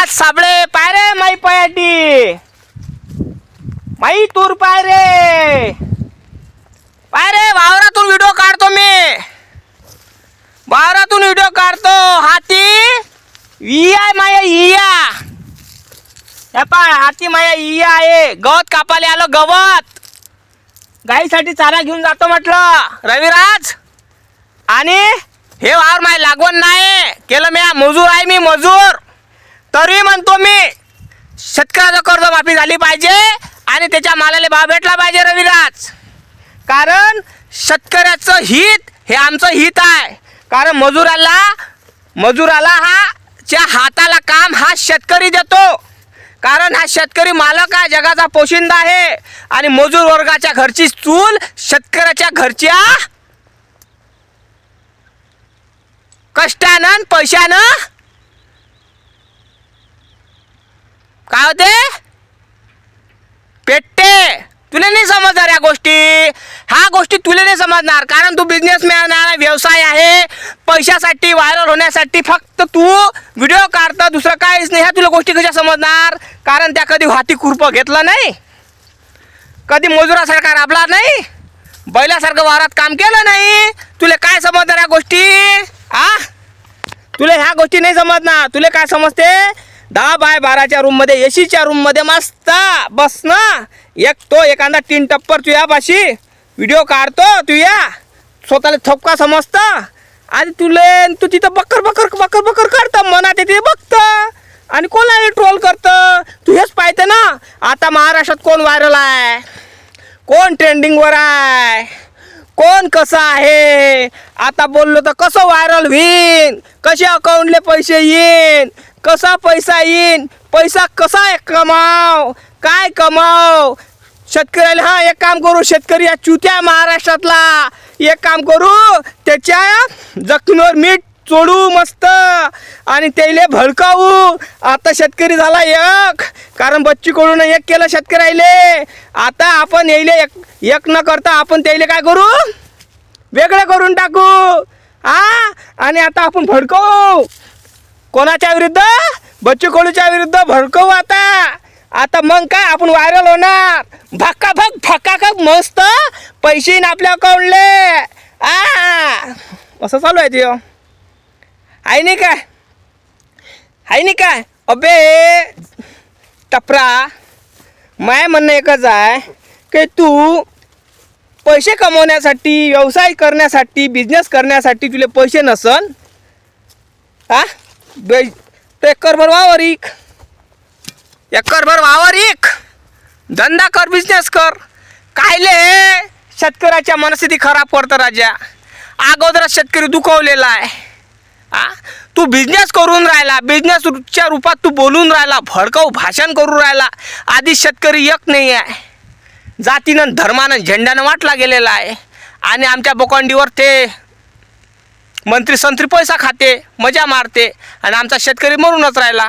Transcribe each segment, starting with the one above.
रविराज साबळे पाय रे माई पयाटी माई तूर पाय रे. पाय रे वावरातून व्हिडिओ काढतो मी. वावरातून व्हिडिओ काढतो. हाती इया माया इया. हे पाय हाती माया इया आहे. गवत कापायला आलो गवत. गाईसाठी चारा घेऊन जातो म्हटलं रविराज. आणि हे वावर माय लागवण नाही. केलं मी मजूर आहे मी मजूर. तरी म्हणतो मी शेतकऱ्याचं कर्ज माफी झाली पाहिजे आणि त्याच्या मालाला भाव भेटला पाहिजे रविराज. कारण शेतकऱ्याचं हित हे आमचं हित आहे. कारण मजुराला मजुराला हा च्या हाताला काम हा शेतकरी देतो. कारण हा शेतकरी मालक आहे जगाचा पोशिंदा आहे. आणि मजूर वर्गाच्या घरची चूल शेतकऱ्याच्या घरच्या कष्टानं पैशानं काय होते? पेटते तुला नाही समजणार या गोष्टी. ह्या गोष्टी तुला नाही समजणार कारण तू बिझनेसमॅन आहे व्यवसाय आहे. पैशासाठी व्हायरल होण्यासाठी फक्त तू व्हिडिओ काढतं दुसरं काहीच नाही. ह्या तुला गोष्टी कशा समजणार? कारण त्या कधी हाती खुरपं घेतलं नाही. कधी मजुरासारखा राबला नाही. बैलासारखं वावरात काम केलं नाही. तुला काय समजणार या गोष्टी? आ? तुला ह्या गोष्टी नाही समजणार. तुला काय समजते? दहा बाय बाराच्या रूममध्ये एसीच्या रूममध्ये मस्त. बस ना. एक तो एखादा तीन टप्पर तू यापाशी व्हिडिओ काढतो तू या स्वतःला थपका समजतं. आणि तुले तू तिथं बकर बकर बकर बकर करतं मनात येते बघतं. आणि कोणाला ट्रोल करतं? तू हेच पाहतं ना. आता महाराष्ट्रात कोण व्हायरल आहे? कोण ट्रेंडिंगवर आहे? कोण कसं आहे? आता बोललो तर कसं व्हायरल होईन? कसे अकाउंटले पैसे येईन? कसा पैसा येईन? पैसा कसा एक कमाव? काय कमाव? शेतकऱ्याला हा एक काम करू शेतकरी या चुत्या महाराष्ट्रातला. एक काम करू त्याच्या जखमीवर मीठ चोडू मस्त. आणि त्याला भडकावू. आता शेतकरी झाला एक. कारण बच्चीकडून एक केलं शेतकऱ्याले. आता आपण यायले एक एक न करता आपण त्याला काय करू? वेगळं करून टाकू. हा? आणि आता आपण भडकवू. कोणाच्या विरुद्ध? बच्चू कोळूच्या विरुद्ध भडकवू आता. आता मग काय? आपण व्हायरल होणार. भक्का भक फक्का खक मस्त. पैसे येईन आपल्या अकाउंटले आ. असं चालू आहे ते. आहे नाही काय? आहे नाही काय? अबे. टपरा. माय म्हणणं एकच आहे की तू पैसे कमवण्यासाठी व्यवसाय करण्यासाठी बिझनेस करण्यासाठी तुले पैसे नसन. हा बे एकरभर वावर इक. एकरभर वावर इक. धंदा कर बिझनेस कर. कायले शेतकऱ्याच्या मनस्थिती खराब करतं राजा. अगोदरच शेतकरी दुखवलेला आहे. आ? तू बिझनेस करून राहिला. बिझनेसच्या रूपात तू बोलून राहिला. भडकाऊ भाषण करून राहिला. आधी शेतकरी एक नाही आहे जातीनं धर्मानं झेंड्यानं वाटला गेलेला आहे. आणि आमच्या बोकांडीवर ते मंत्री संत्री पैसा खाते मजा मारते आणि आमचा शेतकरी मरूनच राहिला.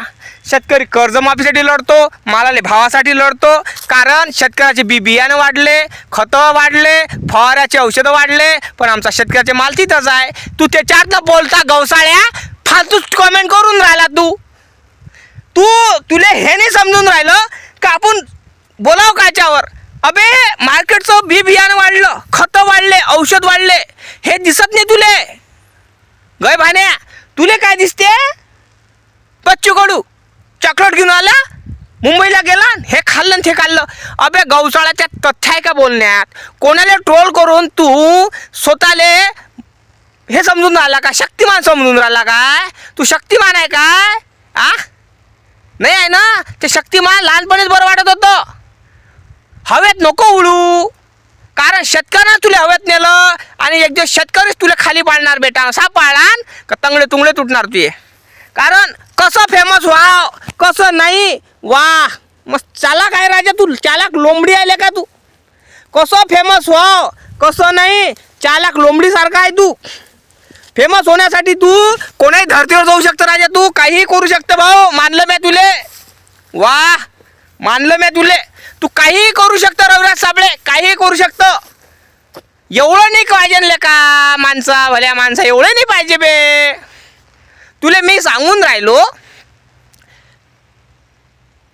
शेतकरी कर्जमाफीसाठी लढतो मालाले भावासाठी लढतो कारण शेतकऱ्याचे बी बियाणं वाढले खतं वाढले फवाऱ्याचे औषधं वाढले पण आमचा शेतकऱ्याचे माल तिथंच आहे. तू त्याच्यात न बोलता गवसाळ्या फालतूच कमेंट करून राहिला तू. तू तुला हे नाही समजून राहिलं का आपण बोलाव काच्यावर अबे मार्केटचं बी बियाणं वाढलं खतं वाढले औषध वाढले हे दिसत नाही तुले. गय भाण्या तुले काय दिसते? पच्चू कडू चॉकलेट घेऊन आला मुंबईला गेला हे खाल्लं ते खाल्लं. अबे गौसाळ्याच्या तथ्य आहे का बोलण्यात? कोणाला ट्रोल करून तू स्वतःले हे समजून राहिला का? शक्तिमान समजून राहिला काय तू शक्तिमान आहे काय आ? नाही आहे ना? ते शक्तिमान लहानपणीच बरं वाटत होतं. हवेत नको उडू. कारण शेतकऱ्यानं तुला हवेत नेलं आणि एक दिवस शेतकरीच तुला खाली पाळणार बेटा. असा पाळान का तंगडे तुंगडे तुटणार तुझे कारण कसं फेमस व्हाव कसं नाही वा मग चालाक आहे राजा तू चालाक लोंबडी आले का तू? कसं फेमस व्हाव कसं नाही चालाक लोंबडीसारखा आहे तू. फेमस होण्यासाठी तू कोणाही धरतीवर जाऊ शकतं राजा तू काहीही करू शकतं भाऊ. मानलं मी तुले. वा मानलं मी तुले. तू काहीही करू शकतं रविराज साबळे काहीही करू शकतं. एवढं नाही पाहिजे का माणसा भल्या माणसा एवढं नाही पाहिजे बे. तुले मी सांगून राहिलो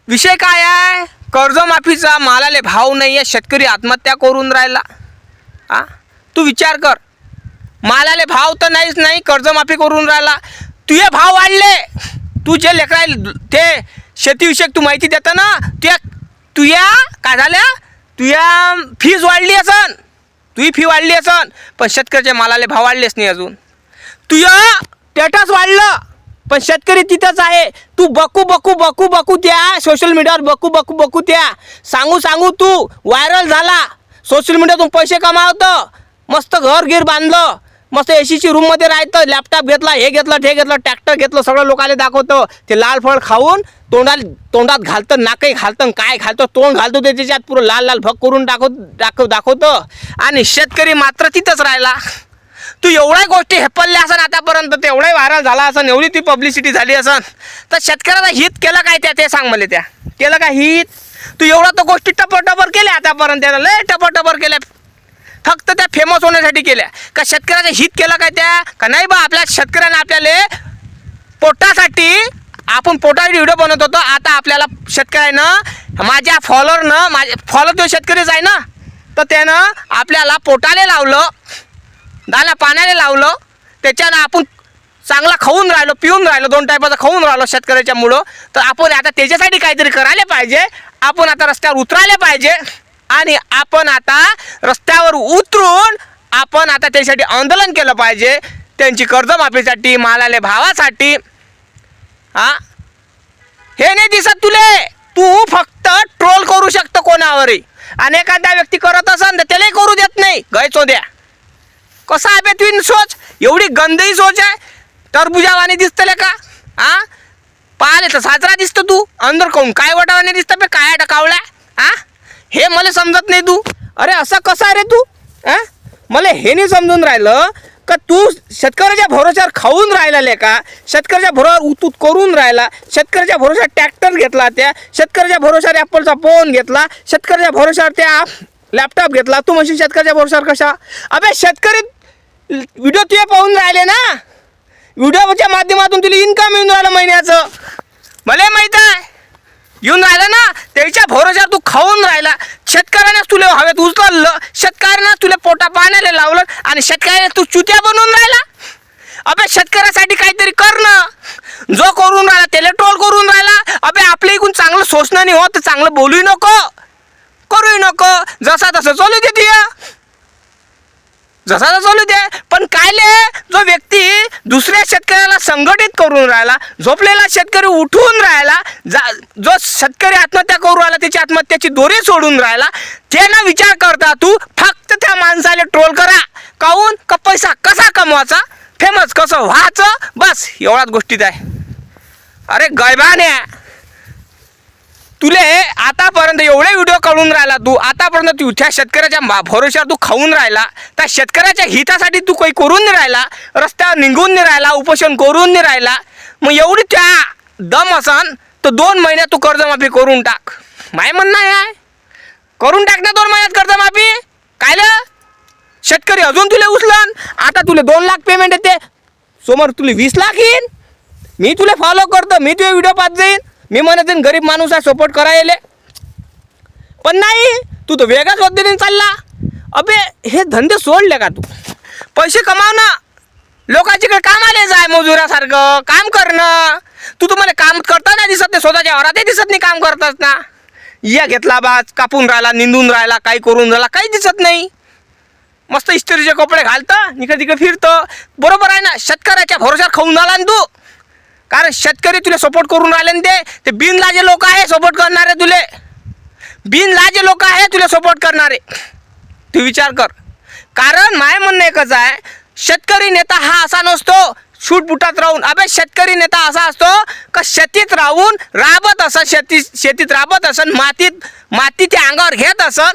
विषय काय आहे? कर्जमाफीचा मालाले भाव नाही आहे शेतकरी आत्महत्या करून राहिला. हा तू विचार कर. मालाले भाव तर नाहीच नाही कर्जमाफी करून राहिला. तुझे भाव वाढले. तू जे लेकरा ते शेतीविषयक तू माहिती देतं ना तुया तुया काय झाल्या तुया फीज वाढली असन. तुझी फी वाढली असन. पण शेतकऱ्याच्या मालाले भाव वाढलेच नाही अजून. तुया स्टेटस वाढलं. पण शेतकरी तिथंच आहे. तू बकू बकू बकू बकू त्या. सोशल मीडियावर बकू बकू बकू त्या. सांगू सांगू तू व्हायरल झाला. सोशल मीडियातून पैसे कमावतं. मस्त घर गिर बांधलं. मस्त एसीची रूममध्ये राहतं लॅपटॉप घेतला हे घेतलं ते घेतलं ट्रॅक्टर घेतलं सगळं लोकांना दाखवतं. ते लाल फळ खाऊन तोंडात तोंडात घालतं नाकही घालतं काय घालतं? तोंड घालतो ते त्याच्यात पुरं लाल लाल भग करून दाखव दाखव दाखवतं. आणि शेतकरी मात्र तिथंच राहिला. तू एवढ्या गोष्टी हेपल्ल्या असन आतापर्यंत तेवढाही व्हायरल झाला असन एवढी ती पब्लिसिटी झाली असन. तर शेतकऱ्याला हित केलं काय त्या ते सांग मला त्या. केलं का हित? तू एवढा तर गोष्टी टपर केल्या आतापर्यंत त्याला लय टपर केल्या. फक्त त्या फेमस होण्यासाठी केल्या. का शेतकऱ्याचं हित केलं काय त्या? का नाही बा आपल्या शेतकऱ्याने आपल्याला पोटासाठी आपण पोटावर व्हिडिओ बनवत होतो. आता आपल्याला शेतकऱ्यानं माझ्या फॉलोअरनं माझे फॉलो तो शेतकरीच आहे ना तर त्यानं आपल्याला पोटाले लावलं दाना पाण्याने लावलं. त्याच्यानं आपण चांगला खाऊन राहिलो पिऊन राहिलो दोन टायपाचं खाऊन राहिलो शेतकऱ्याच्यामुळं तर आपण आता त्याच्यासाठी काहीतरी करायला पाहिजे. आपण आता रस्त्यावर उतरायला पाहिजे. आणि आपण आता रस्त्यावर उतरून आपण आता त्याच्यासाठी आंदोलन केलं पाहिजे. त्यांची कर्जमाफीसाठी मालाले भावासाठी. हा? हे नाही दिसत तुले. तू फक्त ट्रोल करू शकतो कोणावरही आणि एखादा व्यक्ती करत असेल तर त्यालाही करू देत नाही. गय द्या कसा आहे बे तुझी सोच एवढी गंदही सोच आहे. टरबुजावाने दिसतले का? हा? पाहिले तर साजरा दिसतो तू. अंदर कोण? काय वटावाने दिसतं पे काय टकावला हा? हे मला समजत नाही तू. अरे असं कसं आहे रे तू? हा? मला हे नाही समजून राहिलं. का तू शेतकऱ्याच्या भरोश्यावर खाऊन राहिला का? शेतकऱ्याच्या भरोश्यावर उतूत करून राहिला? शेतकऱ्याच्या भरोश्यावर ट्रॅक्टर घेतला त्या? शेतकऱ्याच्या भरोश्यावर ॲपलचा फोन घेतला? शेतकऱ्याच्या भरोश्यावर त्या लॅपटॉप घेतला? तू म्हणशील शेतकऱ्याच्या भरोश्यावर कशा? अबे शेतकरी व्हिडिओ तुझे पाहून राहिले ना? व्हिडिओच्या माध्यमातून तुला इन्कम येऊन राहिलं महिन्याचं. मला माहीत आहे. येऊन राहिलं ना त्याच्या भरोश्यावर तू खाऊन राहिला. शेतकऱ्यानेच तुला हवेत उचललं शेतकऱ्यानेच तुला पोटा पाण्याला लावलं आणि शेतकऱ्याने तू चुत्या बनवून राहिला. अबे शेतकऱ्यासाठी काहीतरी कर ना. जो करून राहिला त्याला ट्रोल करून राहिला. अबे आपल्या इकडून चांगलं सोसणं नाही होत चांगलं बोलूही नको. करूही नको. जसा तसं चालू दे तिया जसा जसा चालू दे. पण कायले जो व्यक्ती दुसऱ्या शेतकऱ्याला संघटित करून राहिला झोपलेला शेतकरी उठून राहिला जा जो शेतकरी आत्महत्या करून राहिला त्याची आत्महत्याची दोरी सोडून राहिला ते ना विचार करता तू फक्त त्या माणसाला ट्रोल करा. काहून? का पैसा कसा कमवायचा? फेमस कसं व्हायचं? बस एवढ्याच गोष्टीत आहे. अरे गैबाने तुले आतापर्यंत एवढे व्हिडिओ काढून राहिला तू. आतापर्यंत तू त्या शेतकऱ्याच्या मा- भरोश्यावर तू खाऊन राहिला. त्या शेतकऱ्याच्या हितासाठी तू काही करून नाही राहिला. रस्त्यावर निघून नाही राहिला उपोषण करून नाही राहिला. मग एवढी त्या दम असन तर दोन महिन्यात तू कर्जमाफी करून टाक. माय म्हणणं आहे. करून टाक ना दोन महिन्यात कर्जमाफी. कायलं? शेतकरी अजून तुला उचलन. आता तुला दोन लाख पेमेंट येते. समोर तुले वीस लाख येईन. मी तुला फॉलो करतो. मी तुझे व्हिडिओ पाहत जाईन. मी म्हणत गरीब माणूस आहे सपोर्ट करायले. पण नाही तू तर वेगळ्याच पद्धतीने चालला. अबे हे धंदे सोडले का तू? पैसे कमाव ना. लोकांच्याकडे कामाले जाय मजुरासारखं. काम करणं तू तुम्हाला काम करताना दिसत नाही स्वतःच्या घरातही दिसत नाही काम करतात ना. या घेतला बाज कापून राहिला निंदून राहिला काही करून राहिला काही दिसत नाही. मस्त इस्त्रीचे कपडे घालतं इकडे तिकडे फिरतं. बरोबर आहे ना शेतकऱ्याच्या भरोश्यावर खाऊन आला ना तू. कारण शेतकरी तुला सपोर्ट करून राहिले ना ते ते बिनलाजे लोक आहे सपोर्ट करणारे तुले. बिनलाजे लोक आहे तुला सपोर्ट करणारे. तू विचार कर. कारण माय म्हणणं एकच आहे शेतकरी नेता हा असा नसतो शूटबुटात राहून. अबे शेतकरी नेता असा असतो का शेतीत राहून राबत असं शेती शेतीत राबत असन मातीत मातीच्या अंगावर घेत असन.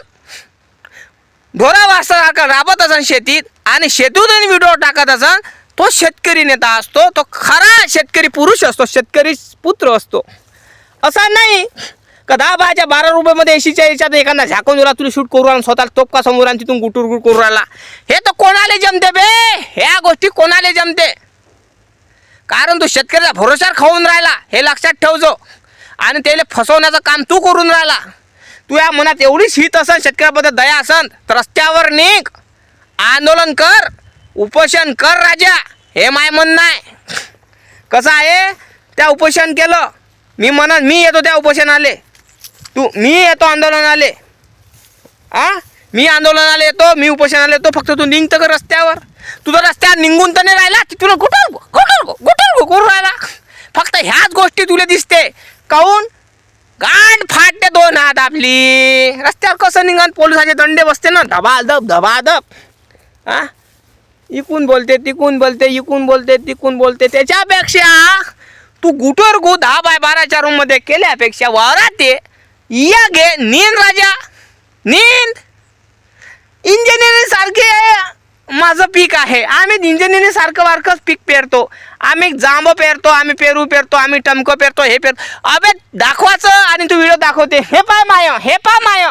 ढोरा वाजता राबत असन शेतीत आणि शेतीतून व्हिडिओ टाकत असन. तो शेतकरी नेता असतो तो खरा शेतकरी पुरुष असतो शेतकरी पुत्र असतो. असा नाही का दहा बारा रुपयामध्ये एशीच्या याच्यात एखादा झाकून दिला तुला शूट करू आणि स्वतःला तोपका समोर आणि तिथून गुटूर गुट करू राहिला. हे तर कोणाला जमते बे? ह्या गोष्टी कोणाला जमते? कारण तो शेतकऱ्याला भरोशावर खाऊन राहिला हे लक्षात ठेवजो. आणि त्याला फसवण्याचं काम तू करून राहिला. तू या मनात एवढीच हित असन शेतकऱ्याबद्दल दया असन तर रस्त्यावर निघ. आंदोलन कर. उपोषण कर राजा. हे माय म्हणणं आहे. कसं आहे? त्या उपोषण केलं. मी म्हणत मी येतो त्या उपोषणाले. तू मी येतो आंदोलनाले. आ? मी आंदोलनाला येतो मी उपोषणाला येतो. फक्त तू निघतं का रस्त्यावर. तुझं रस्त्यावर निघून तर नाही राहिला. तिथून कुठं कुठं कुठं करून राहिला? फक्त ह्याच गोष्टी तुला दिसते. काहून गांड फाटते दोन हात आपली. रस्त्यावर कसं निघाल पोलिसाचे दंडे बसते ना. धबाधप धबाधप हा इकून बोलते तिकून बोलते इकून बोलते तिकून बोलते. त्याच्यापेक्षा तू गुटर गु दहा बाय बाराच्या रूममध्ये केल्यापेक्षा वावरात ये. या घे नींद राजा नींद. इंजिनिअरिंग सारखे माझं पीक आहे. आम्ही इंजिनिअरिंग सारखं वारखंच पीक पेरतो. आम्ही जांब पेरतो आम्ही पेरू पेरतो आम्ही टमकं पेरतो हे पेरतो. अबे दाखवायचं आणि तू व्हिडिओ दाखवते. हे पाय माय हे पा माय.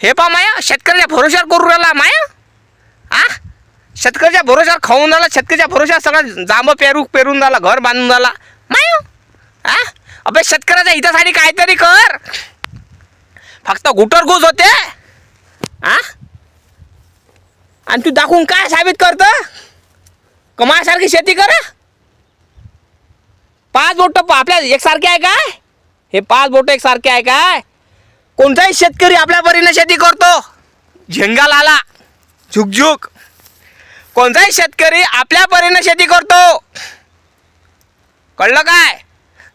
हे पा माय शेतकऱ्याने भरोशावर करू राहिला माय. आ? शेतकऱ्याच्या भरोशावर खाऊन झाला शेतकऱ्याच्या भरोशावर सगळं जांब पेरू पेरून झाला घर बांधून झाला. माय आ? अबे शेतकऱ्याच्या हितासाठी काहीतरी कर. फक्त गुटरगुज होते. आ? आणि तू दाखवून काय साबित करत? कमासारखी शेती कर. पाच बोट आपल्या एकसारखे आहे काय? हे पाच बोट एकसारखे आहे काय? कोणताही शेतकरी आपल्या परीने शेती करतो. झेंगा लाला. झुकझुक. कोणताही शेतकरी आपल्या परीनं शेती करतो. कळलं काय?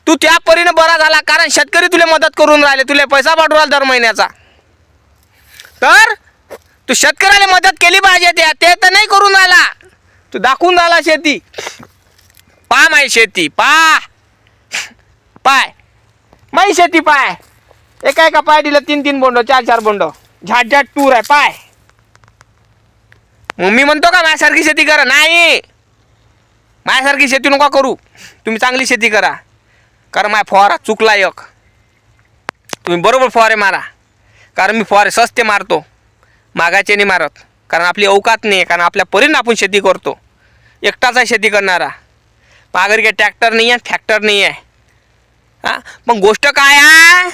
तू त्या परीनं बरा झाला कारण शेतकरी तुला मदत करून राहिले तुला पैसा पाठवून राहिला दर महिन्याचा. तर तू शेतकऱ्याला मदत केली पाहिजे त्या ते तर नाही करून राहिला. तू दाखवून राहिला शेती. पा माय शेती पा. पाय. माई शेती पाय. एका एका पाय दिलं तीन तीन बोंड चार चार बोंड. झाट झाट टूर आहे पाय. मग मी म्हणतो का माझ्यासारखी शेती करा. नाही. माझ्यासारखी शेती नका करू. तुम्ही चांगली शेती करा. कारण माझ्या फवारा चुकला एक. तुम्ही बरोबर फवारे मारा. कारण मी फवारे सस्ते मारतो. मागाचे नाही मारत. कारण आपली अवकात नाही. आहे कारण आपल्या परीनं आपण शेती करतो. एकटाच आहे शेती करणारा. माघारी काही ट्रॅक्टर नाही आहे फॅक्टर नाही आहे. हां? मग गोष्ट काय आहे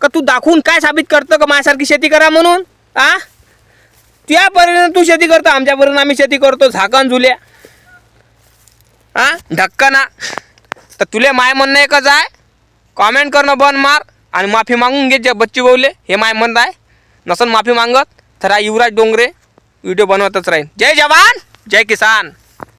का तू दाखवून काय साबित करतो का माझ्यासारखी शेती करा म्हणून? आ त्या परीनं तू शेती करतो आमच्यापर्यंत आम्ही शेती करतो झाकण झुल्या. धक्का ढक्कना तर तुले माय म्हणणं एकच आहे कॉमेंट करणं बंद मार आणि माफी मागून घे जे बच्ची बोलले हे माय म्हणत आहे. नसन माफी मागत तर हा युवराज डोंगरे व्हिडिओ बनवतच राहील जय जवान जय किसान.